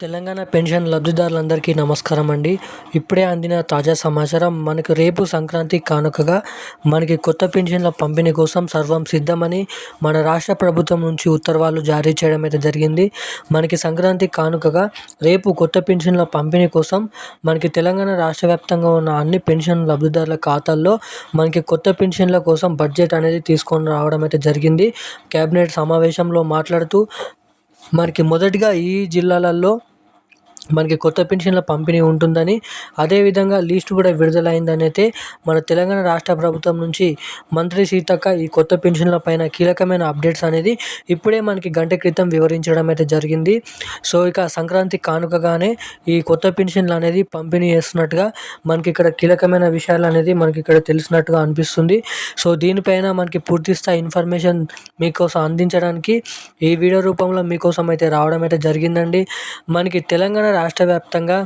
Telangana pension లబ్ధిదారులందరికీ నమస్కారం అండి. ఇప్పుడే అందిన తాజా సమాచారం మనకు రేపు సంక్రాంతి కానుకగా మనకి కొత్త పెన్షన్ల పంపిణీ కోసం సర్వం సిద్ధమని మన రాష్ట్ర ప్రభుత్వం నుంచి ఉత్తర్వులు జారీ చేయడం అయితే జరిగింది. మనకి సంక్రాంతి కానుకగా రేపు కొత్త పెన్షన్ల పంపిణీ కోసం మనకి తెలంగాణ రాష్ట్ర వ్యాప్తంగా ఉన్న అన్ని పెన్షన్ లబ్ధిదారుల ఖాతాల్లో మనకి కొత్త పెన్షన్ల కోసం బడ్జెట్ అనేది తీసుకొని రావడం అయితే జరిగింది. కేబినెట్ సమావేశంలో మాట్లాడుతూ మనకి మొదటిగా ఈ జిల్లాలలో మనకి కొత్త పెన్షన్ల పంపిణీ ఉంటుందని అదేవిధంగా లిస్ట్ కూడా విడుదలైందని అయితే మన తెలంగాణ రాష్ట్ర ప్రభుత్వం నుంచి మంత్రి సీతక్క ఈ కొత్త పెన్షన్ల పైన కీలకమైన అప్డేట్స్ అనేది ఇప్పుడే మనకి గంట క్రితం వివరించడం అయితే జరిగింది. సో ఇక సంక్రాంతి కానుకగానే ఈ కొత్త పెన్షన్లు అనేది పంపిణీ చేస్తున్నట్టుగా మనకి ఇక్కడ కీలకమైన విషయాలు అనేది మనకి ఇక్కడ తెలిసినట్టుగా అనిపిస్తుంది. సో దీనిపైన మనకి పూర్తి స్థాయి ఇన్ఫర్మేషన్ మీకోసం అందించడానికి ఈ వీడియో రూపంలో మీకోసం అయితే రావడం అయితే జరిగిందండి. మనకి తెలంగాణ రాష్ట్ర వ్యాప్తంగా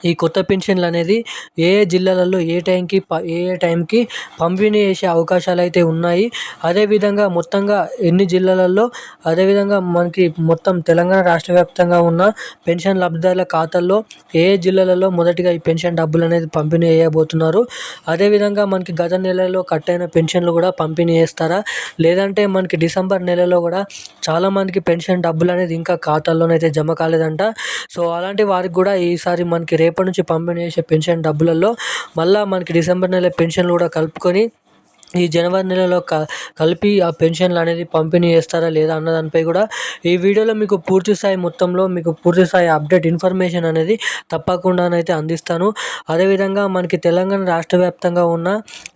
ఈ కొత్త పెన్షన్లు అనేది ఏ ఏ జిల్లాలలో ఏ టైంకి ఏ ఏ టైంకి పంపిణీ చేసే అవకాశాలు అయితే ఉన్నాయి అదేవిధంగా మొత్తంగా ఎన్ని జిల్లాలలో అదేవిధంగా మనకి మొత్తం తెలంగాణ రాష్ట్ర వ్యాప్తంగా ఉన్న పెన్షన్ లబ్ధిదారుల ఖాతాల్లో ఏ జిల్లాలలో మొదటిగా ఈ పెన్షన్ డబ్బులు అనేది పంపిణీ చేయబోతున్నారు. అదేవిధంగా మనకి గత నెలలో కట్ అయిన పెన్షన్లు కూడా పంపిణీ చేస్తారా? లేదంటే మనకి డిసెంబర్ నెలలో కూడా చాలామందికి పెన్షన్ డబ్బులు అనేది ఇంకా ఖాతాల్లోనైతే జమ కాలేదంట. సో అలాంటి వారికి కూడా ఈసారి మనకి రేపటి నుంచి పంపిణీ చేసే పెన్షన్ డబ్బులలో మళ్ళీ మనకి డిసెంబర్ నెల పెన్షన్లు కూడా కలుపుకొని ఈ జనవరి నెలలో క కలిపి ఆ పెన్షన్లు అనేది పంపిణీ చేస్తారా లేదా అన్న దానిపై కూడా ఈ వీడియోలో మీకు పూర్తి స్థాయి మొత్తంలో మీకు పూర్తి స్థాయి అప్డేట్ ఇన్ఫర్మేషన్ అనేది తప్పకుండానైతే అందిస్తాను. అదేవిధంగా మనకి తెలంగాణ రాష్ట్ర వ్యాప్తంగా ఉన్న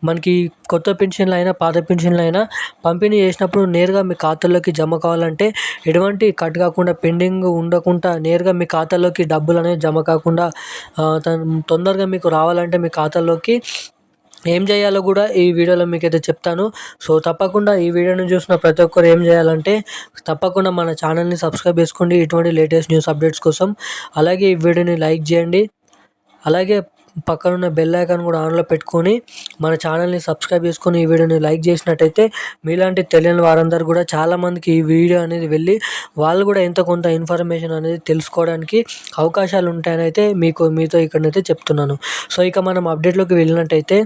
మనకి కొత్త పెన్షన్లు అయినా పాత పెన్షన్లు అయినా పంపిణీ చేసినప్పుడు నేరుగా మీ ఖాతాలోకి జమ కావాలంటే ఎటువంటి కట్ కాకుండా పెండింగ్ ఉండకుండా నేరుగా మీ ఖాతాలోకి డబ్బులు అనేది జమ కాకుండా తొందరగా మీకు రావాలంటే మీ ఖాతాలోకి ఏం చేయాలో కూడా ఈ వీడియోలో మీకైతే చెప్తాను. సో తప్పకుండా ఈ వీడియోని చూసిన ప్రతి ఒక్కరు ఏం చేయాలంటే తప్పకుండా మన ఛానల్ని సబ్స్క్రైబ్ చేసుకోండి. ఇటువంటి లేటెస్ట్ న్యూస్ అప్డేట్స్ కోసం అలాగే ఈ వీడియోని లైక్ చేయండి. అలాగే పక్కనున్న బెల్ ఐకాన్ కూడా ఆన్లో పెట్టుకొని మన ఛానల్ని సబ్స్క్రైబ్ చేసుకొని ఈ వీడియోని లైక్ చేసినట్టయితే మీలాంటి తెలియని వారందరూ కూడా చాలామందికి ఈ వీడియో అనేది వెళ్ళి వాళ్ళు కూడా ఎంత కొంత ఇన్ఫర్మేషన్ అనేది తెలుసుకోవడానికి అవకాశాలు ఉంటాయని అయితే మీకు మీతో ఇక్కడనైతే చెప్తున్నాను. సో ఇక మనం అప్డేట్లోకి వెళ్ళినట్టయితే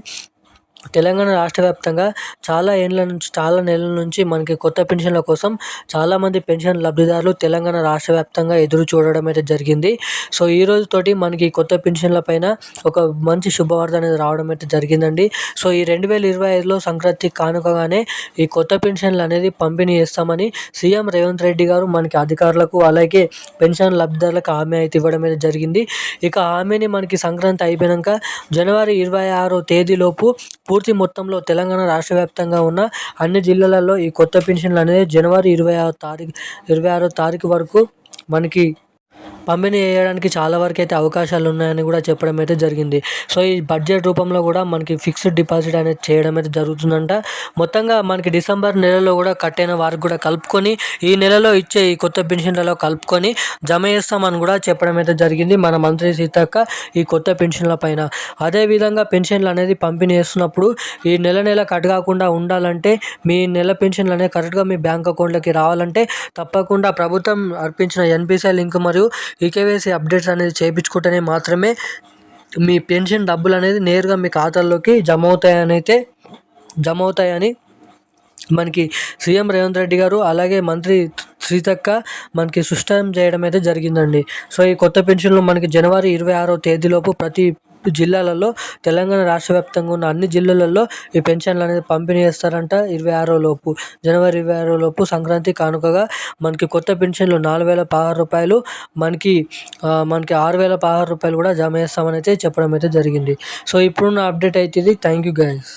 తెలంగాణ రాష్ట్ర వ్యాప్తంగా చాలా ఏళ్ళ నుంచి చాలా నెలల నుంచి మనకి కొత్త పెన్షన్ల కోసం చాలామంది పెన్షన్ లబ్ధిదారులు తెలంగాణ రాష్ట్ర వ్యాప్తంగా ఎదురు చూడడం అయితే జరిగింది. సో ఈ రోజుతోటి మనకి కొత్త పెన్షన్ల పైన ఒక మంచి శుభవార్త అనేది రావడం అయితే జరిగిందండి. సో ఈ రెండు వేల ఇరవై ఐదులో సంక్రాంతి కానుకగానే ఈ కొత్త పెన్షన్లు అనేది పంపిణీ చేస్తామని సీఎం రేవంత్ రెడ్డి గారు మనకి అధికారులకు అలాగే పెన్షన్ లబ్ధిదారులకు హామీ అయితే ఇవ్వడం అయితే జరిగింది. ఇక హామీని మనకి సంక్రాంతి అయిపోయాక జనవరి ఇరవై ఆరో తేదీలోపు పూర్తి మొత్తంలో తెలంగాణ రాష్ట్ర వ్యాప్తంగా ఉన్న అన్ని జిల్లాలలో ఈ కొత్త పెన్షన్లు అనేది జనవరి ఇరవై ఆరో తారీఖు ఇరవై ఆరో తారీఖు వరకు మనకి పంపిణీ చేయడానికి చాలా వరకు అయితే అవకాశాలు ఉన్నాయని కూడా చెప్పడం అయితే జరిగింది. సో ఈ బడ్జెట్ రూపంలో కూడా మనకి ఫిక్స్డ్ డిపాజిట్ అనేది చేయడం అయితే జరుగుతుందంట. మొత్తంగా మనకి డిసెంబర్ నెలలో కూడా కట్టైన వారికి కూడా కలుపుకొని ఈ నెలలో ఇచ్చే ఈ కొత్త పెన్షన్లలో కలుపుకొని జమ చేస్తామని కూడా చెప్పడం అయితే జరిగింది మన మంత్రి సీతక్క ఈ కొత్త పెన్షన్ల పైన. అదేవిధంగా పెన్షన్లు అనేది పంపిణీ చేస్తున్నప్పుడు ఈ నెల నెల కట్ కాకుండా ఉండాలంటే మీ నెల పెన్షన్లు అనేది కరెక్ట్గా మీ బ్యాంక్ అకౌంట్లోకి రావాలంటే తప్పకుండా ప్రభుత్వం అర్పించిన ఎన్పిసిఐ లింక్ మరియు ఈకేవైసీ అప్డేట్స్ అనేది చేయించుకుంటేనే మాత్రమే మీ పెన్షన్ డబ్బులు అనేది నేరుగా మీ ఖాతాల్లోకి జమ అవుతాయని అయితే జమ అవుతాయని మనకి సీఎం రేవంత్ రెడ్డి గారు అలాగే మంత్రి శ్రీతక్క మనకి సుష్టం చేయడం అయితే జరిగిందండి. సో ఈ కొత్త పెన్షన్లు మనకి జనవరి ఇరవై ఆరో తేదీలోపు ప్రతి జిల్లాలలో తెలంగాణ రాష్ట్ర వ్యాప్తంగా ఉన్న అన్ని జిల్లాలలో ఈ పెన్షన్లు అనేది పంపిణీ చేస్తారంట ఇరవై ఆరో లోపు. జనవరి ఇరవై ఆరో లోపు సంక్రాంతి కానుకగా మనకి కొత్త పెన్షన్లు నాలుగు వేల పదహారు రూపాయలు మనకి మనకి ఆరు వేల పదహారు రూపాయలు కూడా జమ చేస్తామని అయితే చెప్పడం అయితే జరిగింది. సో ఇప్పుడున్న అప్డేట్ అయితే ఇది. Thank you guys